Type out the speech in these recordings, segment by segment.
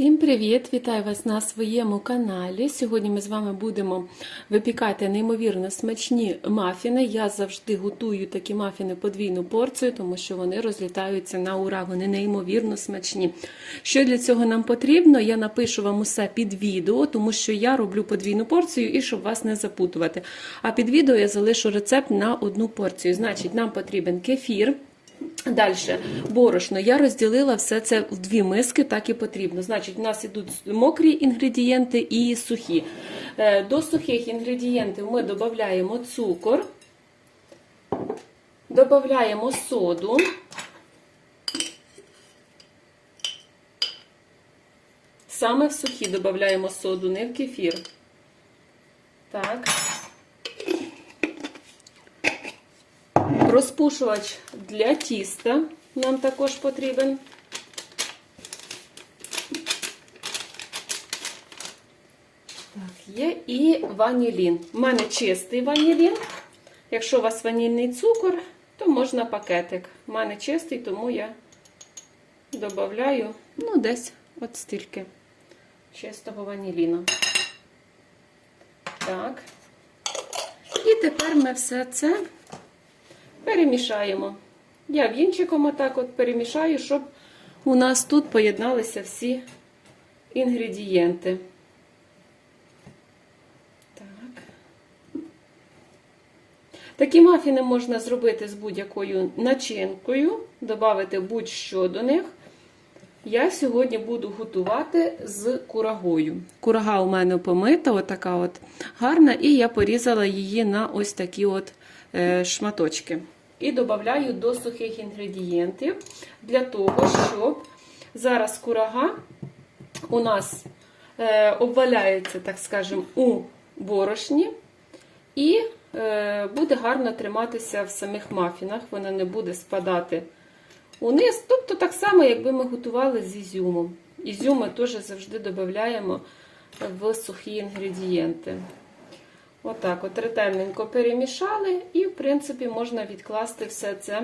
Всім привіт! Вітаю вас на своєму каналі. Сьогодні ми з вами будемо випікати неймовірно смачні мафіни. Я завжди готую такі мафіни подвійну порцію, тому що вони розлітаються на ура. Вони неймовірно смачні. Що для цього нам потрібно? Я напишу вам усе під відео, тому що я роблю подвійну порцію і щоб вас не запутувати. А під відео я залишу рецепт на одну порцію. Значить, нам потрібен кефір. Далі, борошно. Я розділила все це в дві миски, так і потрібно. Значить, у нас йдуть мокрі інгредієнти і сухі. Е, До сухих інгредієнтів ми додаємо цукор, додаємо соду. Саме в сухі додаємо соду, не в кефір. Так. Розпушувач для тіста нам також потрібен. Так, є і ванілін. У мене чистий ванілін. Якщо у вас ванільний цукор, то можна пакетик. У мене чистий, тому я додаю, ну, десь от стільки чистого ваніліну. Так. І тепер ми все це перемішаємо. Я вінчиком отак от перемішаю, щоб у нас тут поєдналися всі інгредієнти. Так. Такі мафіни можна зробити з будь-якою начинкою, додати будь-що до них. Я сьогодні буду готувати з курагою. Курага у мене помита, отака от гарна, і я порізала її на ось такі от шматочки. І додаю до сухих інгредієнтів для того, щоб зараз курага у нас е, обваляється, так скажемо, у борошні, і е, буде гарно триматися в самих мафінах, вона не буде спадати униз. Тобто так само, якби ми готували з ізюмом. Ізюм ми теж завжди додаємо в сухі інгредієнти. Отак от ретельненько перемішали, і, в принципі, можна відкласти все це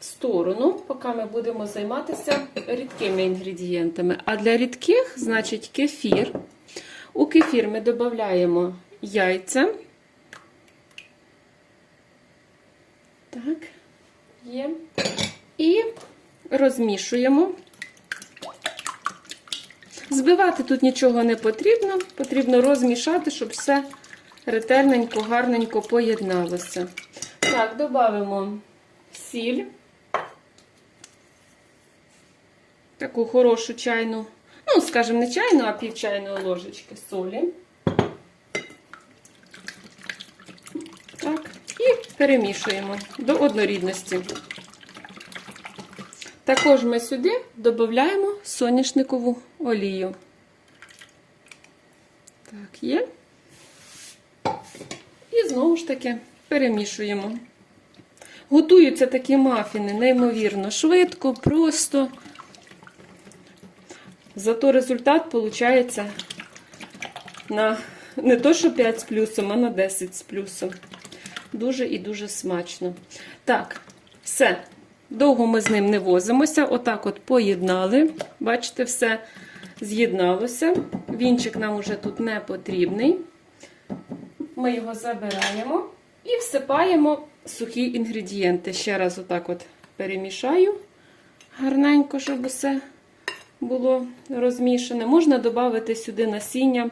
в сторону, поки ми будемо займатися рідкими інгредієнтами. А для рідких, значить, кефір. У кефір ми додаємо яйця. Так, є. І розмішуємо. Збивати тут нічого не потрібно, потрібно розмішати, щоб все ретельненько, гарненько поєдналося. Так, додамо сіль, таку хорошу чайну, ну, скажімо, не чайну, а пів чайної ложечки солі. Так, і перемішуємо до однорідності. Також ми сюди додаємо соняшникову олію. Так, є. І знову ж таки перемішуємо. Готуються такі мафіни, неймовірно, швидко, просто. Зато результат виходить на не то, що 5 з плюсом, а на 10 з плюсом. Дуже і дуже смачно. Так, все. Довго ми з ним не возимося. Отак от поєднали. Бачите, все з'єдналося. Вінчик нам уже тут не потрібний. Ми його забираємо і всипаємо сухі інгредієнти. Ще раз отак от перемішаю гарненько, щоб усе було розмішане. Можна додати сюди насіння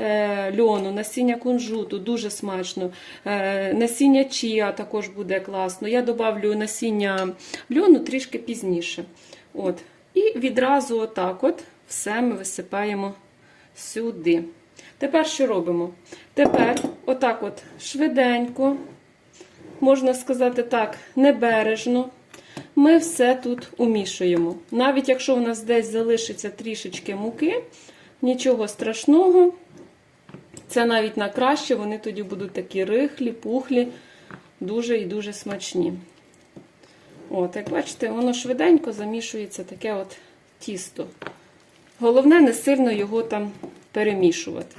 е, льону, насіння кунжуту, дуже смачно. Е, насіння чія також буде класно. Я додавлю насіння льону трішки пізніше. От. І відразу отак от все ми висипаємо сюди. Тепер що робимо? Тепер, отак от швиденько, можна сказати так, небережно, ми все тут умішуємо. Навіть якщо у нас десь залишиться трішечки муки, нічого страшного, це навіть на краще, вони тоді будуть такі рихлі, пухлі, дуже і дуже смачні. От, як бачите, воно швиденько замішується таке от тісто. Головне, не сильно його там перемішувати.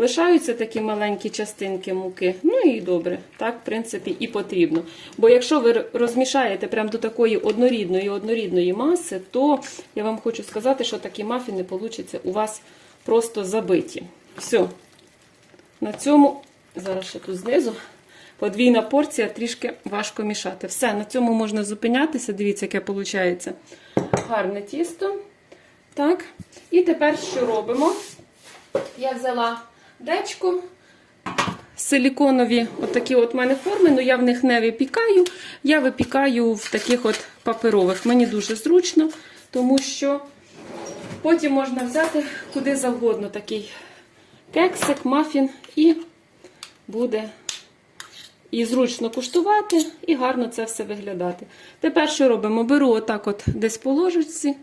Лишаються такі маленькі частинки муки. Ну і добре, так, в принципі, і потрібно. Бо якщо ви розмішаєте прямо до такої однорідної однорідної маси, то я вам хочу сказати, що такі мафіни получаться у вас просто забиті. Все. На цьому, зараз ще тут знизу, подвійна порція, трішки важко мішати. Все, на цьому можна зупинятися. Дивіться, яке виходить гарне тісто. Так. І тепер що робимо? Я взяла дечку, силіконові отакі от мене форми, але я в них не випікаю. Я випікаю в таких от паперових. Мені дуже зручно, тому що потім можна взяти куди завгодно такий кексик, мафін, і буде і зручно куштувати, і гарно це все виглядати. Тепер що робимо? Беру отак от десь по ложечці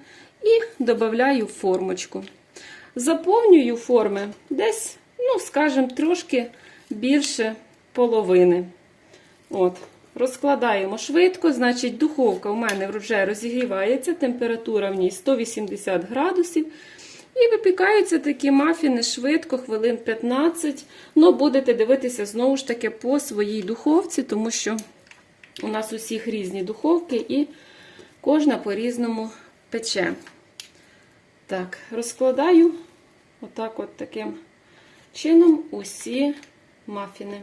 і додаю формочку. Заповнюю форми десь, ну, скажімо, трошки більше половини. От. Розкладаємо швидко, значить, духовка у мене вже розігрівається, температура в ній 180 градусів. І випікаються такі мафіни швидко, хвилин 15. Ну, будете дивитися знову ж таки по своїй духовці, тому що у нас усіх різні духовки і кожна по-різному пече. Так, розкладаю отак от таким чином усі мафіни.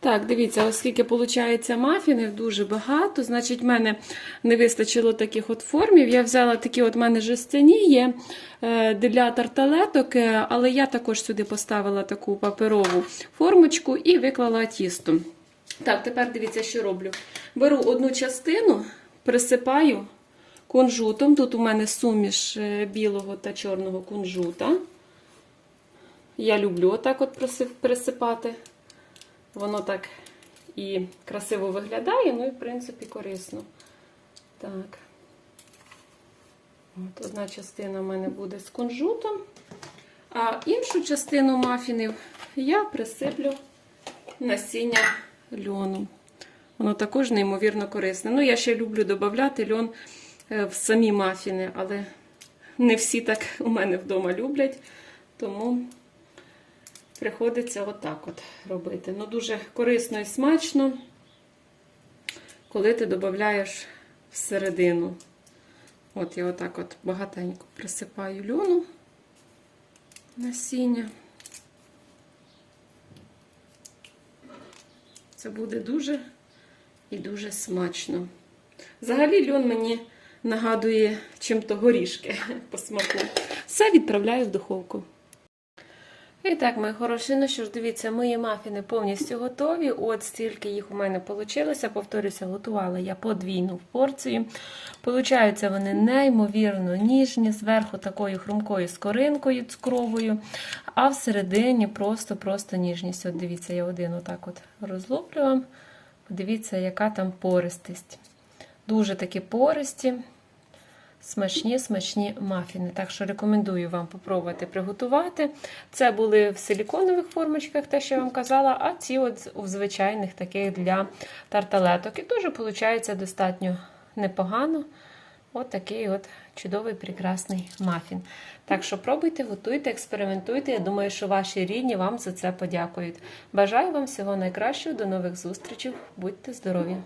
Так, дивіться, оскільки виходить мафінів дуже багато, значить, в мене не вистачило таких от формів. Я взяла такі от в мене жестяні є е, для тарталеток, е, але я також сюди поставила таку паперову формочку і виклала тісто. Так, тепер дивіться, що роблю. Беру одну частину, присипаю кунжутом. Тут у мене суміш е, білого та чорного кунжута. Я люблю отак от присип- присипати. Воно так і красиво виглядає, ну і, в принципі, корисно. Так. От одна частина в мене буде з кунжутом, а іншу частину мафінів я присиплю насіння льону. Воно також неймовірно корисне. Ну, я ще люблю додати льон е, в самі мафіни, але не всі так у мене вдома люблять. Тому приходиться отак от робити. Ну, дуже корисно і смачно, коли ти додаєш всередину. От я отак от багатенько присипаю льону насіння. Це буде дуже і дуже смачно. Взагалі льон мені нагадує чим-то горішки по смаку. Все відправляю в духовку. І так, мої хороші, ну що ж, дивіться, мої мафіни повністю готові. От стільки їх у мене вийшло. Повторюся, готувала я подвійну порцію. Получаються вони неймовірно ніжні, зверху такою хрумкою скоринкою цукровою, а всередині просто-просто ніжність. От дивіться, я один отак от розлуплю вам. Подивіться, яка там пористість. Дуже такі пористі. Смачні, смачні мафіни. Так що рекомендую вам попробувати приготувати. Це були в силіконових формочках, те, що я вам казала, а ці от в звичайних таких для тарталеток. І теж виходить достатньо непогано. От такий от чудовий, прекрасний мафін. Так що пробуйте, готуйте, експериментуйте. Я думаю, що ваші рідні вам за це подякують. Бажаю вам всього найкращого, до нових зустрічей. Будьте здорові!